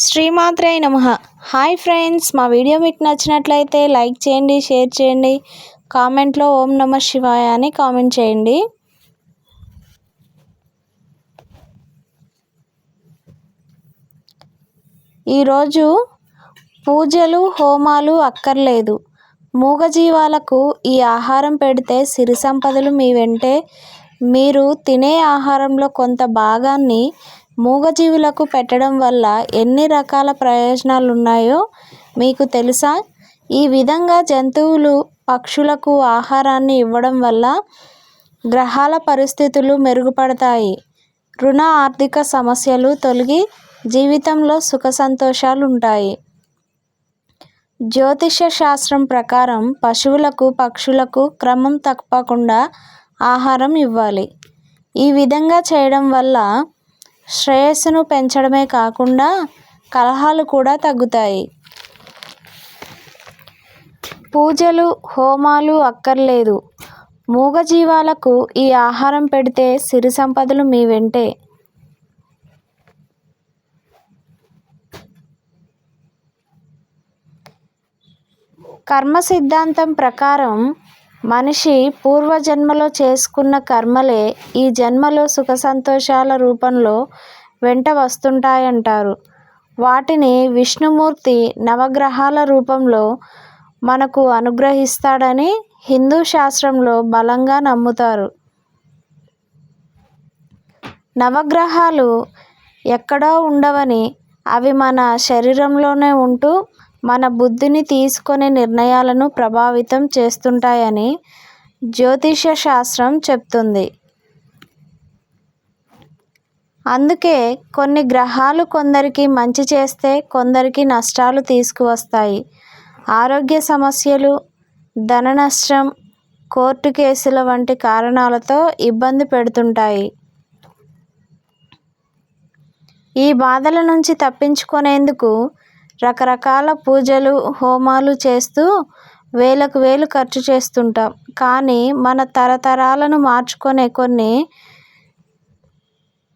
శ్రీమాత్రే నమ. Hi friends మా వీడియో మీకు నచ్చినట్లయితే లైక్ చేయండి షేర్ చేయండి కామెంట్లో ఓం నమ శివాయ అని కామెంట్ చేయండి. ఈరోజు పూజలు హోమాలు అక్కర్లేదు. మూగజీవాలకు ఈ ఆహారం పెడితే సిరి సంపదలు మీ వెంటే. మీరు తినే ఆహారంలో కొంత భాగాన్ని మూగజీవులకు పెట్టడం వల్ల ఎన్ని రకాల ప్రయోజనాలు ఉన్నాయో మీకు తెలుసా? ఈ విధంగా జంతువులు పక్షులకు ఆహారాన్ని ఇవ్వడం వల్ల గ్రహాల పరిస్థితులు మెరుగుపడతాయి. రుణ ఆర్థిక సమస్యలు తొలగి జీవితంలో సుఖ సంతోషాలు ఉంటాయి జ్యోతిష శాస్త్రం ప్రకారం పశువులకు పక్షులకు క్రమం తప్పకుండా ఆహారం ఇవ్వాలి. ఈ విధంగా చేయడం వల్ల శ్రేయస్సును పెంచడమే కాకుండా కలహాలు కూడా తగ్గుతాయి. పూజలు హోమాలు అక్కర్లేదు. మూగజీవాలకు ఈ ఆహారం పెడితే సిరి సంపదలు మీ వెంటే. కర్మ సిద్ధాంతం ప్రకారం మనిషి పూర్వజన్మలో చేసుకున్న కర్మలే ఈ జన్మలో సుఖ సంతోషాల రూపంలో వెంట వస్తుంటాయంటారు. వాటిని విష్ణుమూర్తి నవగ్రహాల రూపంలో మనకు అనుగ్రహిస్తాడని హిందూ శాస్త్రంలో బలంగా నమ్ముతారు. నవగ్రహాలు ఎక్కడో ఉండవని అవి మన శరీరంలోనే ఉంటూ మన బుద్ధిని తీసుకునే నిర్ణయాలను ప్రభావితం చేస్తుంటాయని జ్యోతిష శాస్త్రం చెప్తుంది. అందుకే కొన్ని గ్రహాలు కొందరికి మంచి చేస్తే కొందరికి నష్టాలు తీసుకువస్తాయి. ఆరోగ్య సమస్యలు ధన నష్టం కోర్టు కేసుల వంటి కారణాలతో ఇబ్బంది పెడుతుంటాయి. ఈ బాధల నుంచి తప్పించుకునేందుకు రకరకాల పూజలు హోమాలు చేస్తూ వేలకు వేలు ఖర్చు చేస్తుంటాం. కానీ మన తరతరాలను మార్చుకునే కొన్ని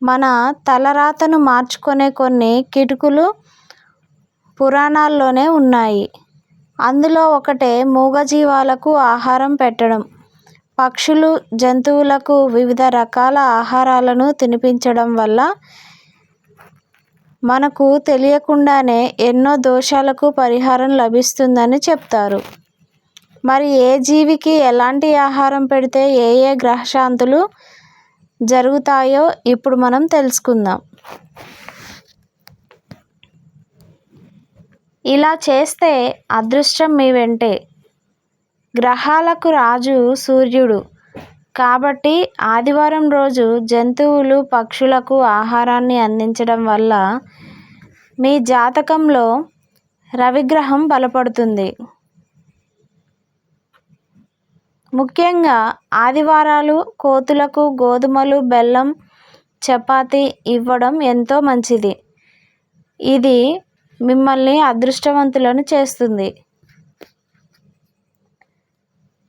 మన తలరాతను మార్చుకునే కొన్ని కిటుకులు పురాణాల్లోనే ఉన్నాయి. అందులో ఒకటే మూగజీవాలకు ఆహారం పెట్టడం పక్షులు జంతువులకు వివిధ రకాల ఆహారాలను తినిపించడం వల్ల మనకు తెలియకుండానే ఎన్నో దోషాలకు పరిహారం లభిస్తుందని చెప్తారు. మరి ఏ జీవికి ఎలాంటి ఆహారం పెడితే ఏ ఏ గ్రహశాంతులు జరుగుతాయో ఇప్పుడు మనం తెలుసుకుందాం. ఇలా చేస్తే అదృష్టం మీ వెంటే. గ్రహాలకు రాజు సూర్యుడు. కాబట్టి ఆదివారం రోజు జంతువులు పక్షులకు ఆహారాన్ని అందించడం వల్ల మీ జాతకంలో రవిగ్రహం బలపడుతుంది. ముఖ్యంగా ఆదివారాలు కోతులకు గోధుమలు బెల్లం చపాతి ఇవ్వడం ఎంతో మంచిది. ఇది మిమ్మల్ని అదృష్టవంతులను చేస్తుంది.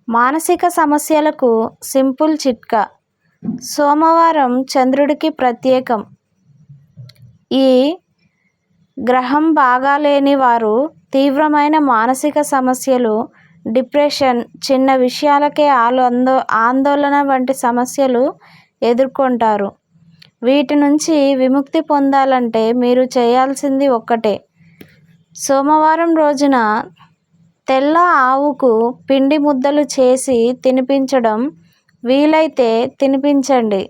మానసిక సమస్యలకు సింపుల్ చిట్కా. సోమవారం చంద్రుడికి ప్రత్యేకం. ఈ గ్రహం బాగాలేని వారు తీవ్రమైన మానసిక సమస్యలు డిప్రెషన్ చిన్న విషయాలకే ఆందో ఆందోళన వంటి సమస్యలు ఎదుర్కొంటారు. వీటి నుంచి విముక్తి పొందాలంటే మీరు చేయాల్సింది ఒక్కటే. సోమవారం రోజున తెల్ల ఆవుకు పిండి ముద్దలు చేసి తినిపించడం వీలైతే తినిపించండి.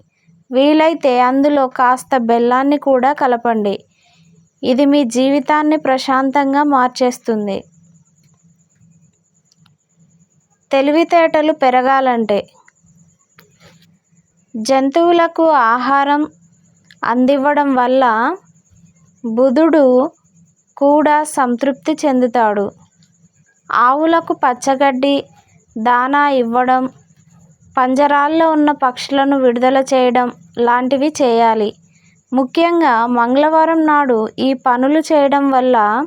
వీలైతే అందులో కాస్త బెల్లాన్ని కూడా కలపండి. ఇది మీ జీవితాన్ని ప్రశాంతంగా మార్చేస్తుంది. తెలివితేటలు పెరగాలంటే జంతువులకు ఆహారం అందివ్వడం వల్ల బుధుడు కూడా సంతృప్తి చెందుతాడు. ఆవులకు పచ్చగడ్డి దానా ఇవ్వడం పంజరాల్లో ఉన్న పక్షులను విడుదల చేయడం లాంటివి చేయాలి. ముఖ్యంగా మంగళవారం నాడు ఈ పనులు చేయడం వల్ల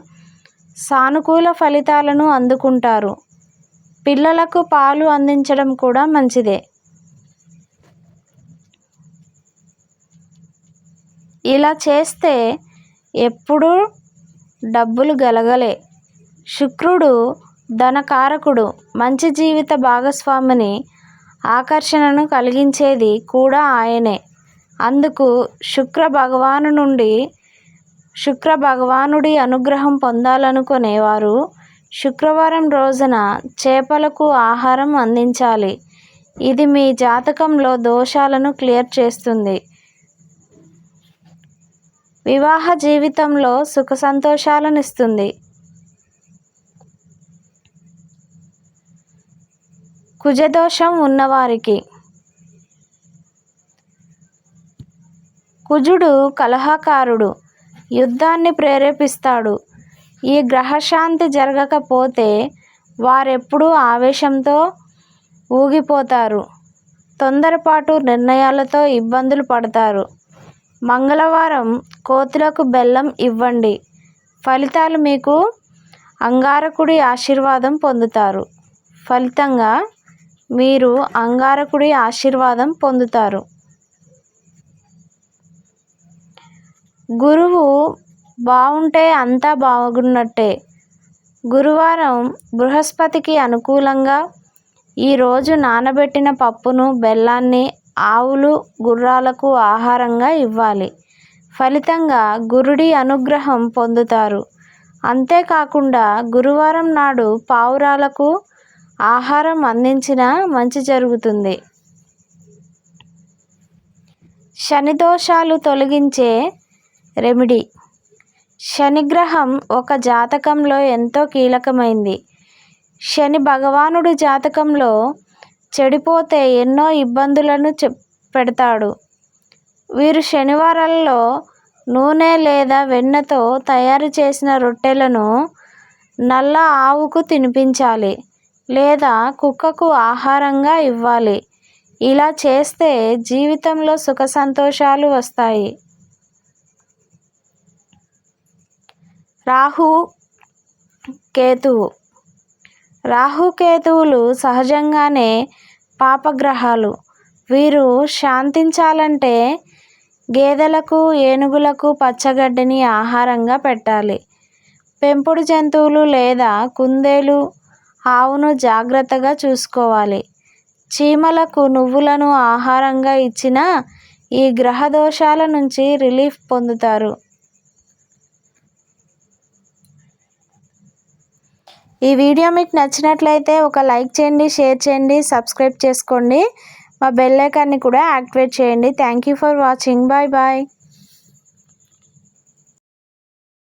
సానుకూల ఫలితాలను అందుకుంటారు. పిల్లలకు పాలు అందించడం కూడా మంచిదే. ఇలా చేస్తే ఎప్పుడూ డబ్బులు గలగలే. శుక్రుడు ధనకారకుడు మంచి జీవిత భాగస్వామిని ఆకర్షణను కలిగించేది కూడా ఆయనే. అందుకు శుక్ర భగవాను నుండి శుక్ర భగవానుడి అనుగ్రహం పొందాలనుకునేవారు శుక్రవారం రోజున చేపలకు ఆహారం అందించాలి. ఇది మీ జాతకంలో దోషాలను క్లియర్ చేస్తుంది. వివాహ జీవితంలో సుఖ సంతోషాలను ఇస్తుంది. కుజదోషం ఉన్నవారికి. కుజుడు కలహకారుడు యుద్ధాన్ని ప్రేరేపిస్తాడు. ఈ గ్రహశాంతి జరగకపోతే వారెప్పుడూ ఆవేశంతో ఊగిపోతారు. తొందరపాటు నిర్ణయాలతో ఇబ్బందులు పడతారు. మంగళవారం కోతులకు బెల్లం ఇవ్వండి. ఫలితాలు మీకు అంగారకుడి ఆశీర్వాదం పొందుతారు. ఫలితంగా మీరు అంగారకుడి ఆశీర్వాదం పొందుతారు. గురువు బాగుంటే అంతా బాగున్నట్టే. గురువారం బృహస్పతికి అనుకూలంగా ఈరోజు నానబెట్టిన పప్పును బెల్లాన్ని ఆవులు గుర్రాలకు ఆహారంగా ఇవ్వాలి. ఫలితంగా గురుడి అనుగ్రహం పొందుతారు. అంతేకాకుండా గురువారం నాడు పావురాలకు ఆహారం అందించిన మంచి జరుగుతుంది. శని దోషాలు తొలగించే రెమిడీ. శనిగ్రహం ఒక జాతకంలో ఎంతో కీలకమైంది. శని భగవానుడు జాతకంలో చెడిపోతే ఎన్నో ఇబ్బందులను పెడతాడు. వీరు శనివారాల్లో నూనె లేదా వెన్నతో తయారు చేసిన రొట్టెలను నల్ల ఆవుకు తినిపించాలి. లేదా కుక్కకు ఆహారంగా ఇవ్వాలి. ఇలా చేస్తే జీవితంలో సుఖ సంతోషాలు వస్తాయి. రాహు కేతువు. రాహుకేతువులు సహజంగానే పాపగ్రహాలు. వీరు శాంతించాలంటే గేదెలకు ఏనుగులకు పచ్చగడ్డిని ఆహారంగా పెట్టాలి. పెంపుడు జంతువులు లేదా కుందేలు ఆవును జాగ్రత్తగా చూసుకోవాలి. చీమలకు నువ్వులను ఆహారంగా ఇచ్చిన ఈ గ్రహ దోషాల నుంచి రిలీఫ్ పొందుతారు. ఈ వీడియో మీకు నచ్చినట్లయితే ఒక లైక్ చేయండి షేర్ చేయండి సబ్స్క్రైబ్ చేసుకోండి. మా బెల్ ఐకాన్ని కూడా యాక్టివేట్ చేయండి. Thank you for watching. Bye bye.